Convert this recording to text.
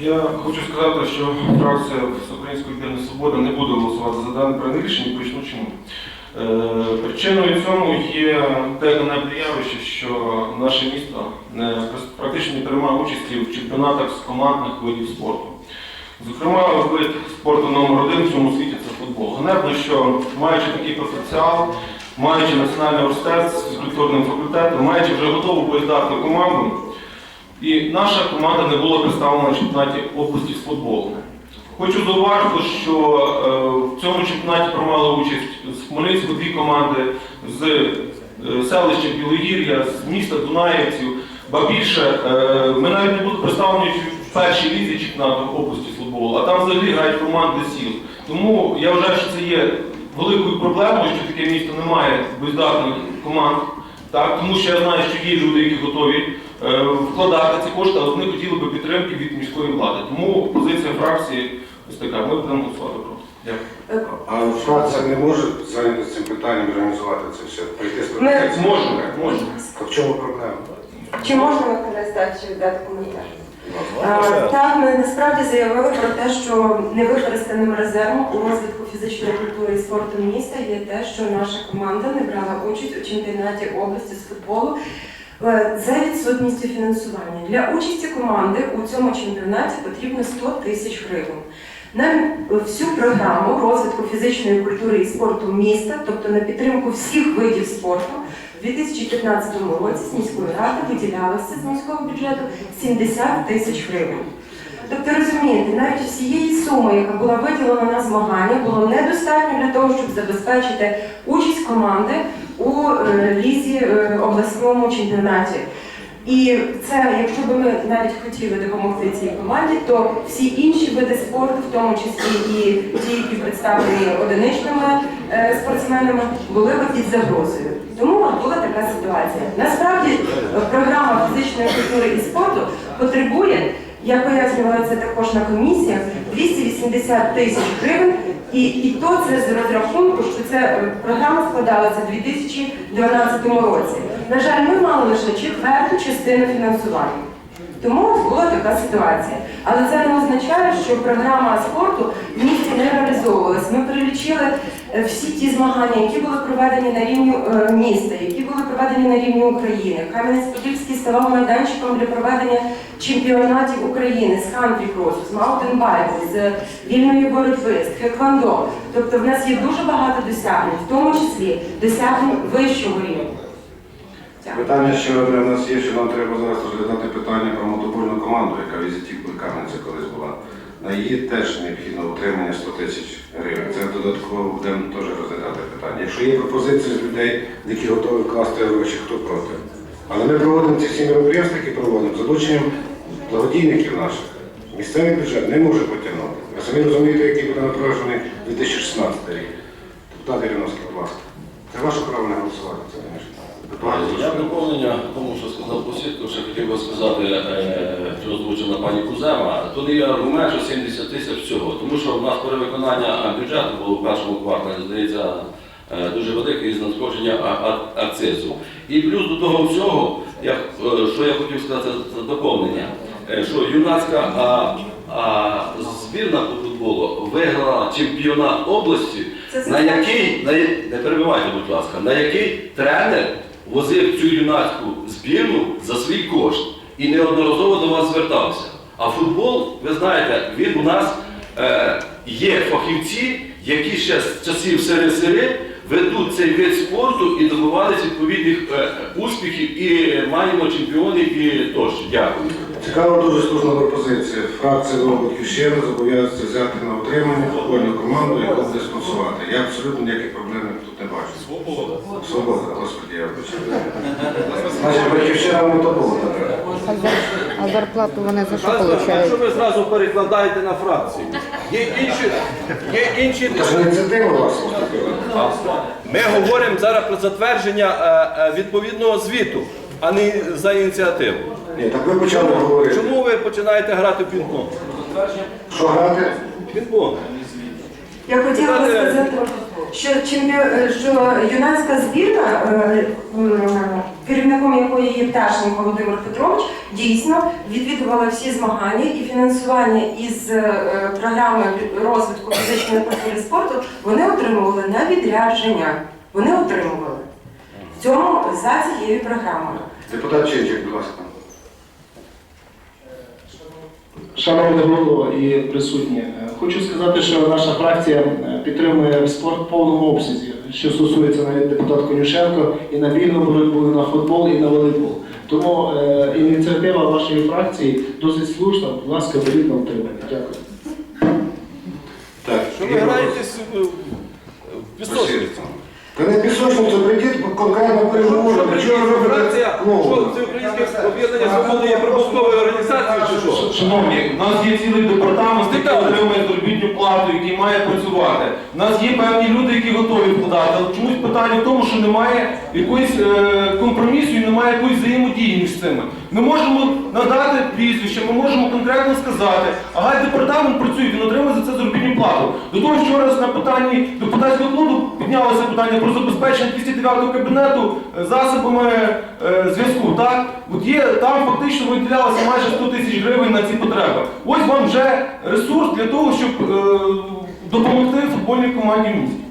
Я хочу сказати, що фракція Всеукраїнської об'єднаної свободи не буде голосувати за дане проект рішення, поясню чому. Е, Причиною цьому є те ганебне явище, що наше місто не, практично не приймає участі в чемпіонатах з командних видів спорту. Зокрема, вид спорту номер один в цьому світі це футбол. Ганебно, що маючи такий потенціал, маючи національний університет з фізкультурним факультетом, маючи вже готову боєздатну команду, і наша команда не була представлена на чемпіонаті області з футболу. Хочу зауважити, що е, в цьому чемпіонаті приймали участь з Хмельницького дві команди, з е, селища Білогір'я, з міста Дунаївців. Ба більше, е, ми навіть не були представлені в першій лізі чемпіонату області з футболу, а там взагалі грають команди сіл. Тому я вважаю, що це є великою проблемою, що таке місто не має бездатних команд. Так, тому що я знаю, що є люди, які готові вкладати ці кошти, але вони хотіли би підтримки від міської влади. Тому позиція фракції ось така. Ми будемо голосувати проти. Дякую. А фракція не може зайнятися цим питанням, організувати це все, прийти з пропозицією? Можемо, можемо. То в чому проблема? Чи можна Микола Стачі віддати коментар? Е, Так, ми насправді заявили про те, що невикористаним резервом у розвитку фізичної культури і спорту міста є те, що наша команда не брала участь у чемпіонаті області з футболу е, за відсутністю фінансування. Для участі команди у цьому чемпіонаті потрібно 100 тисяч гривень. На всю програму розвитку фізичної культури і спорту міста, тобто на підтримку всіх видів спорту, у 2015 році з міської ради виділялося з міського бюджету 70 тисяч гривень. Тобто розумієте, навіть всієї суми, яка була виділена на змагання, було недостатньо для того, щоб забезпечити участь команди у е, лізі е, обласному чемпіонаті. І це, якщо б ми навіть хотіли допомогти цій команді, то всі інші види спорту, в тому числі і ті, які представлені одиничними е, спортсменами, були б під загрозою. Тому була така ситуація. Насправді програма фізичної культури і спорту потребує, я пояснювала це також на комісіях, 280 тисяч гривень, і, і то це з розрахунку, що ця е, програма складалася у 2012 році. На жаль, ми мали лише четверту частину фінансування. Тому була така ситуація. Але це не означає, що програма спорту в місті не реалізовувалась. Ми всі ті змагання, які були проведені на рівні е, міста, які були проведені на рівні України. Кам'янець-Подільський ставав майданчиком для проведення чемпіонатів України з хантрі-кросу, з маунтенбайку, з вільної боротьби, з хеквондо. Тобто в нас є дуже багато досягнень, в тому числі досягнень вищого рівня. Питання ще одне в нас є, що нам треба зараз розглядати питання про мотобольну команду, яка візитів Кам'янця колись була. На її теж необхідно утримання 100 тисяч гривень. Це додатково будемо теж розглядати питання. Якщо є пропозиції з людей, які готові вкласти гроші, хто проти. Але ми проводимо ці всі мероприємства, які проводимо, залученням благодійників наших. Місцевий бюджет не може потягнути. Ви самі розумієте, який буде напружений 2016 рік. Депутат Іриновський, будь ласка. Це ваше право не голосувати, це звісно. Я в доповнення тому, що сказав Посідко, ще хотів би сказати, е, що озвучила пані Кузема, тут є аргумент, що 70 тисяч всього, тому що в нас перевиконання бюджету було в першому кварталі, здається, е, дуже велике із надходження акцизу. І плюс до того всього, я, е, що я хотів сказати за доповнення, що юнацька а, а, збірна по футболу виграла чемпіонат області, на який, на, не перебивайте, будь ласка, на який тренер возив цю юнацьку збірну за свій кошт і неодноразово до вас звертався. А футбол, ви знаєте, він у нас е, є фахівці, які ще з часів СРСР ведуть цей вид спорту і добивалися відповідних е, успіхів, і маємо чемпіонів і тощо. Дякую. Цікава дуже слушна пропозиція. Фракція «Батьківщина» зобов'язується взяти на утримання футбольну команду, яку буде спонсувати. Я абсолютно ніяких проблем тут не бачу. Свобода. Свобода, господи, я вибачаю. Значить, батьківщина було. А зарплату вони за що Що получають? ви зразу перекладаєте на фракцію? Є інші, є інші. Це ж ініціатива у вас поступила. Ми говоримо зараз про затвердження е, е, відповідного звіту, а не за ініціативу. Ні, так ви почали говорити. Чому ви починаєте грати в пінг-понг? Що грати? Пінг-понг. Я хотіла би сказати, що, чемпіо- що юнацька збірна е, м, керівником якої є Пташенко Володимир Петрович, дійсно відвідувала всі змагання і фінансування із е, програми розвитку фізичної культури і спорту вони отримували на відрядження. Вони отримували в цьому за цією програмою. Депутат Чинчик, будь ласка. Шановний голово і присутні, е, хочу сказати, що наша фракція е, підтримує спорт в повному обсязі, що стосується навіть депутат Конюшенко і на вільну боротьбу, і на футбол, і на волейбол. Тому е, ініціатива вашої фракції досить слушна. Будь ласка, беріть на утримання. Дякую. Так, Що ви Ігор граєтесь в. Та не пісочницю, прийдіть конкретно ви робите Фракція, що це українське об'єднання свободи є прибутковою організацією чи що? Шановні, у нас є цілий департамент, який отримує заробітну плату, який має працювати. У нас є певні люди, які готові вкладати. Але чомусь питання в тому, що немає якоїсь е, компромісу і немає якоїсь взаємодії між цими. Ми можемо надати прізвище, ми можемо конкретно сказати, а гай департамент працює, він отримує за це заробітну плату. До того вчора на питанні депутатського клубу піднялося питання про забезпечення 209 кабінету е, засобами е, зв'язку. Так, от є там фактично виділялося майже 100 тисяч гривень на ці потреби. Ось вам вже ресурс для того, щоб е, допомогти футбольній команді в місті.